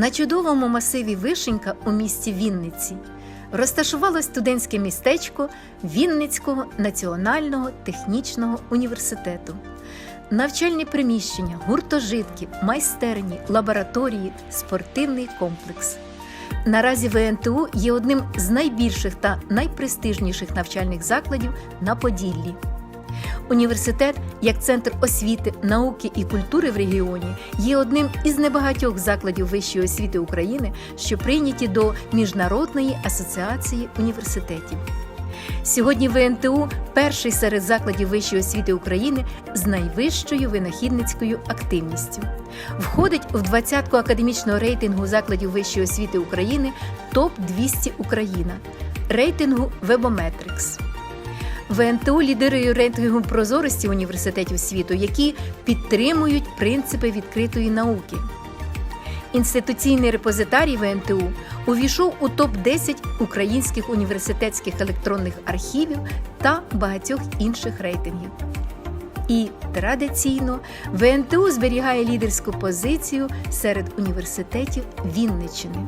На чудовому масиві Вишенька у місті Вінниці розташувалось студентське містечко Вінницького національного технічного університету. Навчальні приміщення, гуртожитки, майстерні, лабораторії, спортивний комплекс. Наразі ВНТУ є одним з найбільших та найпрестижніших навчальних закладів на Поділлі. Університет, як центр освіти, науки і культури в регіоні, є одним із небагатьох закладів вищої освіти України, що прийняті до Міжнародної асоціації університетів. Сьогодні ВНТУ перший серед закладів вищої освіти України з найвищою винахідницькою активністю. Входить в двадцятку академічного рейтингу закладів вищої освіти України ТОП 200 Україна, рейтингу Webometrics. ВНТУ лідирує рейтингу прозорості університетів світу, які підтримують принципи відкритої науки. Інституційний репозитарій ВНТУ увійшов у топ-10 українських університетських електронних архівів та багатьох інших рейтингів. І традиційно ВНТУ зберігає лідерську позицію серед університетів Вінниччини.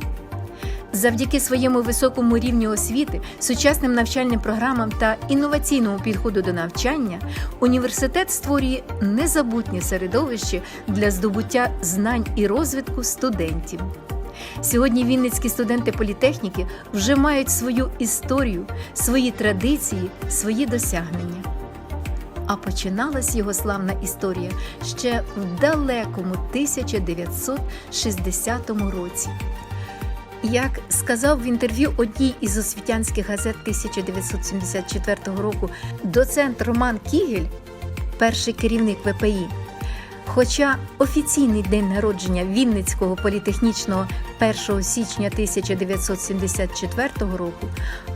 Завдяки своєму високому рівню освіти, сучасним навчальним програмам та інноваційному підходу до навчання, університет створює незабутнє середовище для здобуття знань і розвитку студентів. Сьогодні вінницькі студенти політехніки вже мають свою історію, свої традиції, свої досягнення. А починалась його славна історія ще в далекому 1960 році. Як сказав в інтерв'ю одній із освітянських газет 1974 року доцент Роман Кігель, перший керівник ВПІ, хоча офіційний день народження Вінницького політехнічного 1 січня 1974 року,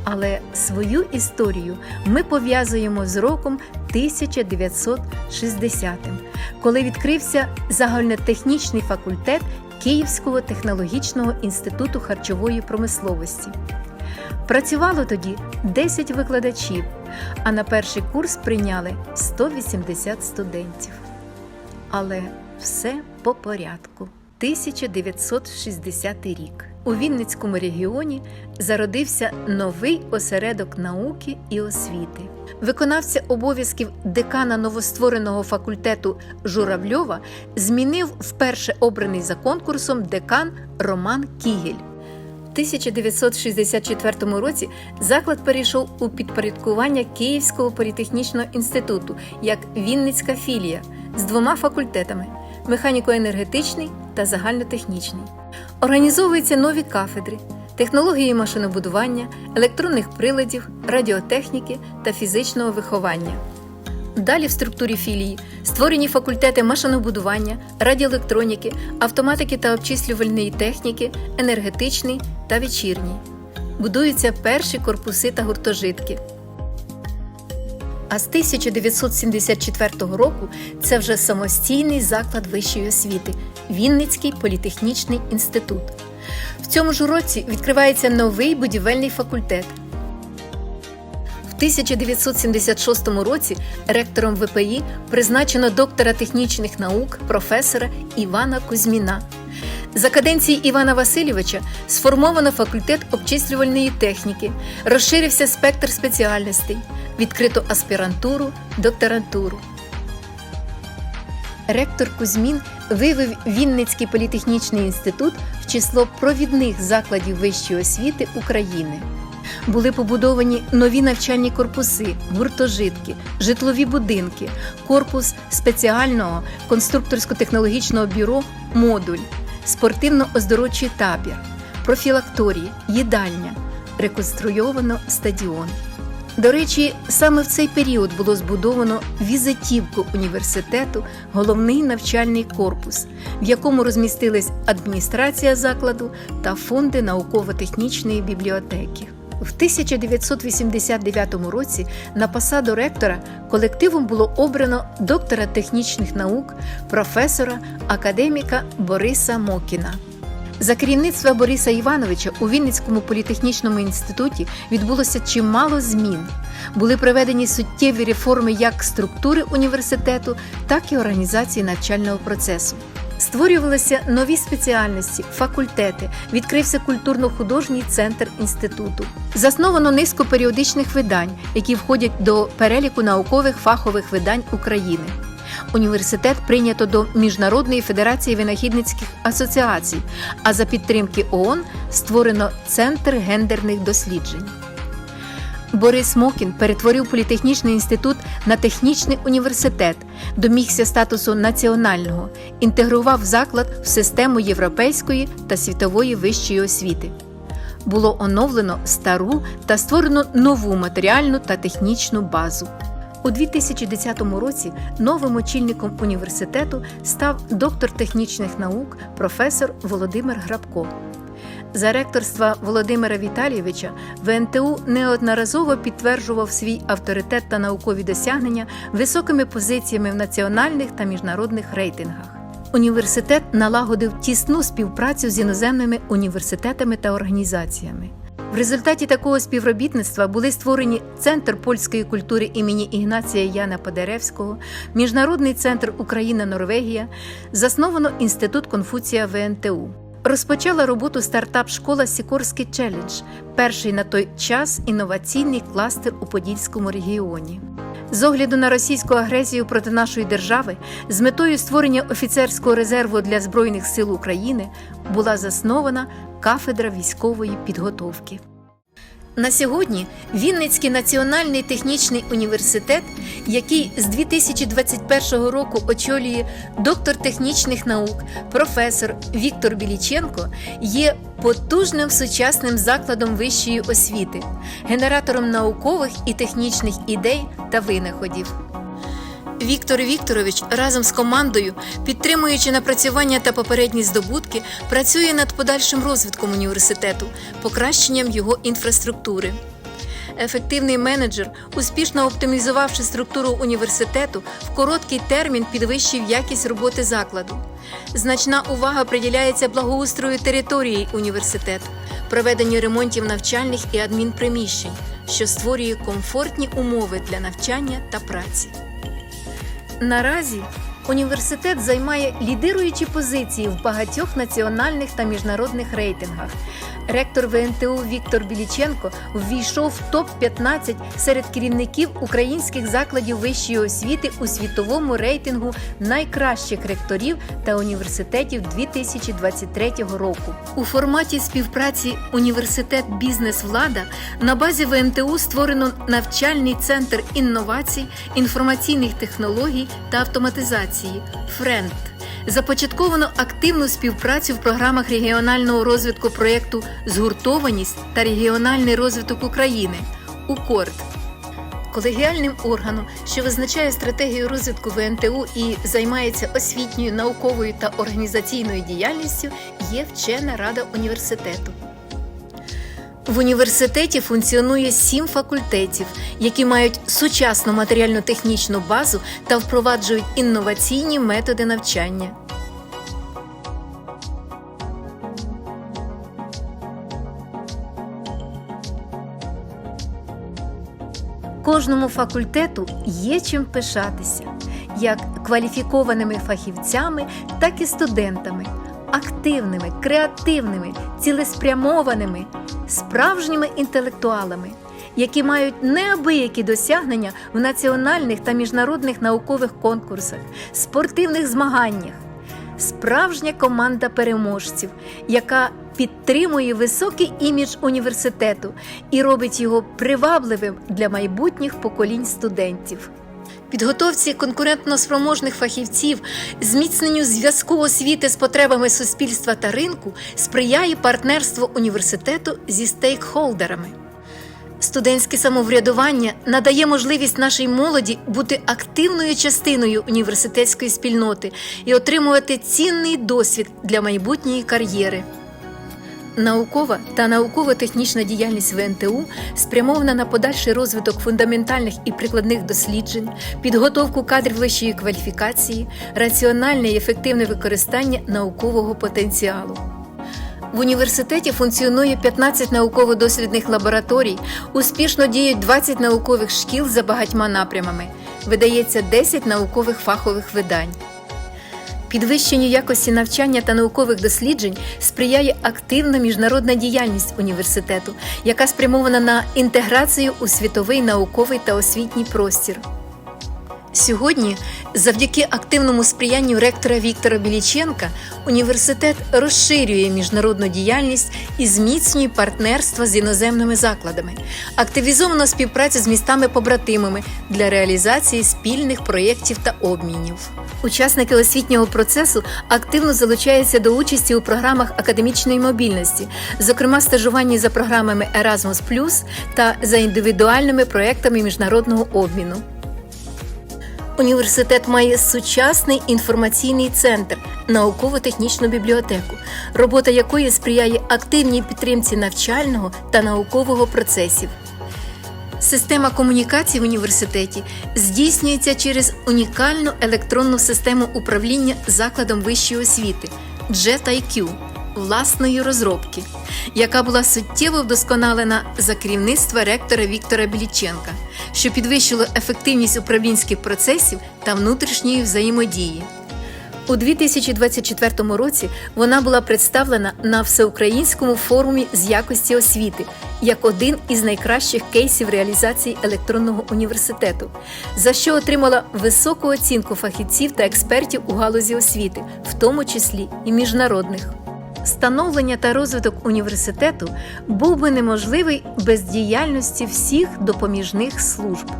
але свою історію ми пов'язуємо з роком 1960, коли відкрився загальнотехнічний факультет Київського технологічного інституту харчової промисловості. Працювало тоді 10 викладачів, а на перший курс прийняли 180 студентів. Але все по порядку. 1960 рік. У Вінницькому регіоні зародився новий осередок науки і освіти. Виконавця обов'язків декана новоствореного факультету Журавльова змінив вперше обраний за конкурсом декан Роман Кігель. У 1964 році заклад перейшов у підпорядкування Київського політехнічного інституту як Вінницька філія з двома факультетами механіко-енергетичний та загальнотехнічний. Організовуються нові кафедри технології машинобудування, електронних приладів, радіотехніки та фізичного виховання. Далі в структурі філії створені факультети машинобудування, радіоелектроніки, автоматики та обчислювальної техніки, енергетичний та вечірній. Будуються перші корпуси та гуртожитки. А з 1974 року це вже самостійний заклад вищої освіти Вінницький політехнічний інститут. В цьому ж році відкривається новий будівельний факультет. В 1976 році ректором ВПІ призначено доктора технічних наук професора Івана Кузьміна. За каденції Івана Васильовича сформовано факультет обчислювальної техніки, розширився спектр спеціальностей, відкрито аспірантуру, докторантуру. Ректор Кузьмін вивів Вінницький політехнічний інститут в число провідних закладів вищої освіти України. Були побудовані нові навчальні корпуси, гуртожитки, житлові будинки, корпус спеціального конструкторсько-технологічного бюро Модуль, спортивно-оздоровчий табір, профілакторії, їдальня, реконструйовано стадіон. До речі, саме в цей період було збудовано візитівку університету, головний навчальний корпус, в якому розмістились адміністрація закладу та фонди науково-технічної бібліотеки. В 1989 році на посаду ректора колективом було обрано доктора технічних наук, професора, академіка Бориса Мокіна. За керівництва Бориса Івановича у Вінницькому політехнічному інституті відбулося чимало змін. Були проведені суттєві реформи як структури університету, так і організації навчального процесу. Створювалися нові спеціальності, факультети, відкрився культурно-художній центр інституту. Засновано низку періодичних видань, які входять до переліку наукових фахових видань України. Університет прийнято до Міжнародної федерації винахідницьких асоціацій, а за підтримки ООН створено Центр гендерних досліджень. Борис Мокін перетворив політехнічний інститут на технічний університет, домігся статусу національного, інтегрував заклад в систему європейської та світової вищої освіти. Було оновлено стару та створено нову матеріальну та технічну базу. У 2010 році новим очільником університету став доктор технічних наук професор Володимир Грабко. За ректорства Володимира Віталійовича ВНТУ неодноразово підтверджував свій авторитет та наукові досягнення високими позиціями в національних та міжнародних рейтингах. Університет налагодив тісну співпрацю з іноземними університетами та організаціями. В результаті такого співробітництва були створені Центр польської культури імені Ігнація Яна Падеревського, Міжнародний центр Україна-Норвегія, засновано Інститут Конфуція ВНТУ. Розпочала роботу стартап-школа Сікорський челендж, перший на той час інноваційний кластер у Подільському регіоні. З огляду на російську агресію проти нашої держави, з метою створення офіцерського резерву для Збройних сил України була заснована кафедра військової підготовки. На сьогодні Вінницький національний технічний університет, який з 2021 року очолює доктор технічних наук, професор Віктор Біліченко, є потужним сучасним закладом вищої освіти, генератором наукових і технічних ідей та винаходів. Віктор Вікторович разом з командою, підтримуючи напрацювання та попередні здобутки, працює над подальшим розвитком університету, покращенням його інфраструктури. Ефективний менеджер, успішно оптимізувавши структуру університету, в короткий термін підвищив якість роботи закладу. Значна увага приділяється благоустрою території університету, проведенню ремонтів навчальних і адмінприміщень, що створює комфортні умови для навчання та праці. Наразі університет займає лідируючі позиції в багатьох національних та міжнародних рейтингах. Ректор ВНТУ Віктор Біліченко ввійшов в топ-15 серед керівників українських закладів вищої освіти у світовому рейтингу найкращих ректорів та університетів 2023 року. У форматі співпраці Університет Бізнес Влада на базі ВНТУ створено навчальний центр інновацій, інформаційних технологій та автоматизації ФРЕНД. Започатковано активну співпрацю в програмах регіонального розвитку проєкту Згуртованість та регіональний розвиток України УКОРД. Колегіальним органом, що визначає стратегію розвитку ВНТУ і займається освітньою, науковою та організаційною діяльністю, є вчена рада університету. В університеті функціонує сім факультетів, які мають сучасну матеріально-технічну базу та впроваджують інноваційні методи навчання. Кожному факультету є чим пишатися, як кваліфікованими фахівцями, так і студентами, активними, креативними, цілеспрямованими, справжніми інтелектуалами, які мають неабиякі досягнення в національних та міжнародних наукових конкурсах, спортивних змаганнях. Справжня команда переможців, яка підтримує високий імідж університету і робить його привабливим для майбутніх поколінь студентів. Підготовці конкурентно-спроможних фахівців, зміцненню зв'язку освіти з потребами суспільства та ринку сприяє партнерство університету зі стейкхолдерами. Студентське самоврядування надає можливість нашій молоді бути активною частиною університетської спільноти і отримувати цінний досвід для майбутньої кар'єри. Наукова та науково-технічна діяльність ВНТУ спрямована на подальший розвиток фундаментальних і прикладних досліджень, підготовку кадрів вищої кваліфікації, раціональне і ефективне використання наукового потенціалу. В університеті функціонує 15 науково-дослідних лабораторій, успішно діють 20 наукових шкіл за багатьма напрямами, видається 10 наукових фахових видань. Підвищенню якості навчання та наукових досліджень сприяє активна міжнародна діяльність університету, яка спрямована на інтеграцію у світовий науковий та освітній простір. Сьогодні, завдяки активному сприянню ректора Віктора Біліченка, університет розширює міжнародну діяльність і зміцнює партнерство з іноземними закладами, активізовано співпрацю з містами-побратимами для реалізації спільних проєктів та обмінів. Учасники освітнього процесу активно залучаються до участі у програмах академічної мобільності, зокрема стажуванні за програмами Erasmus+, та за індивідуальними проєктами міжнародного обміну. Університет має сучасний інформаційний центр, науково-технічну бібліотеку, робота якої сприяє активній підтримці навчального та наукового процесів. Система комунікацій в університеті здійснюється через унікальну електронну систему управління закладом вищої освіти JetIQ власної розробки, яка була суттєво вдосконалена за керівництва ректора Віктора Біліченка, що підвищило ефективність управлінських процесів та внутрішньої взаємодії. У 2024 році вона була представлена на всеукраїнському форумі з якості освіти як один із найкращих кейсів реалізації електронного університету, за що отримала високу оцінку фахівців та експертів у галузі освіти, в тому числі і міжнародних. Становлення та розвиток університету був би неможливий без діяльності всіх допоміжних служб.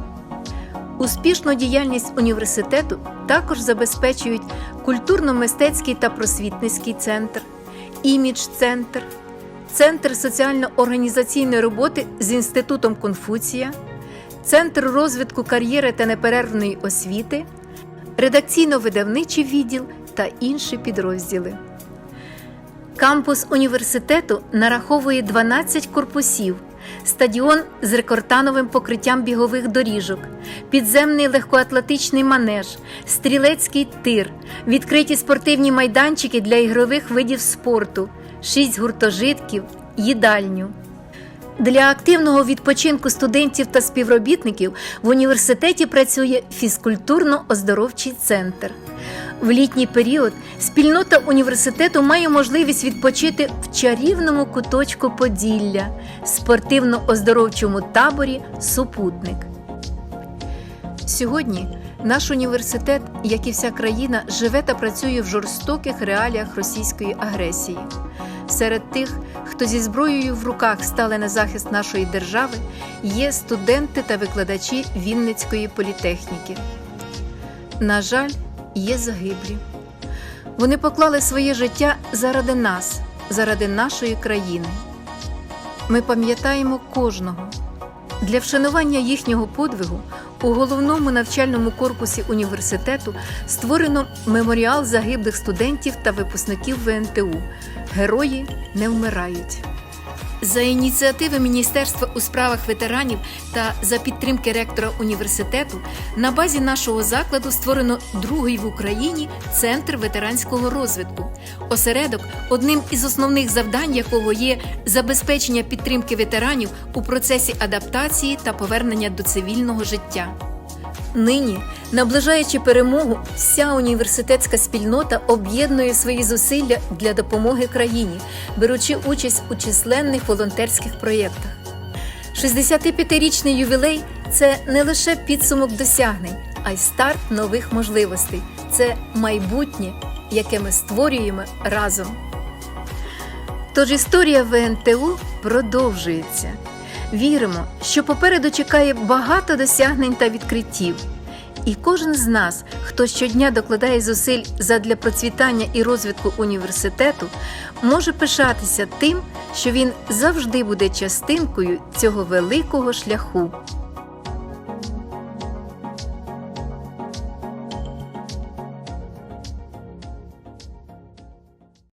Успішну діяльність університету також забезпечують культурно-мистецький та просвітницький центр, імідж-центр, Центр соціально-організаційної роботи з Інститутом Конфуція, Центр розвитку кар'єри та неперервної освіти, редакційно-видавничий відділ та інші підрозділи. Кампус університету нараховує 12 корпусів, стадіон з рекортановим покриттям бігових доріжок, підземний легкоатлетичний манеж, стрілецький тир, відкриті спортивні майданчики для ігрових видів спорту, 6 гуртожитків, їдальню. Для активного відпочинку студентів та співробітників в університеті працює фізкультурно-оздоровчий центр. В літній період спільнота університету має можливість відпочити в чарівному куточку Поділля, спортивно-оздоровчому таборі Супутник. Сьогодні наш університет, як і вся країна, живе та працює в жорстоких реаліях російської агресії. Серед тих, хто зі зброєю в руках стали на захист нашої держави, є студенти та викладачі Вінницької політехніки. На жаль, є загиблі. Вони поклали своє життя заради нас, заради нашої країни. Ми пам'ятаємо кожного. Для вшанування їхнього подвигу у головному навчальному корпусі університету створено меморіал загиблих студентів та випускників ВНТУ. Герої не вмирають. За ініціативи Міністерства у справах ветеранів та за підтримки ректора університету на базі нашого закладу створено другий в Україні центр ветеранського розвитку. Осередок, одним із основних завдань якого є забезпечення підтримки ветеранів у процесі адаптації та повернення до цивільного життя. Нині, наближаючи перемогу, вся університетська спільнота об'єднує свої зусилля для допомоги країні, беручи участь у численних волонтерських проєктах. 65-річний ювілей це не лише підсумок досягнень, а й старт нових можливостей. Це майбутнє, яке ми створюємо разом. Тож історія ВНТУ продовжується. Віримо, що попереду чекає багато досягнень та відкриттів. І кожен з нас, хто щодня докладає зусиль задля процвітання і розвитку університету, може пишатися тим, що він завжди буде частинкою цього великого шляху.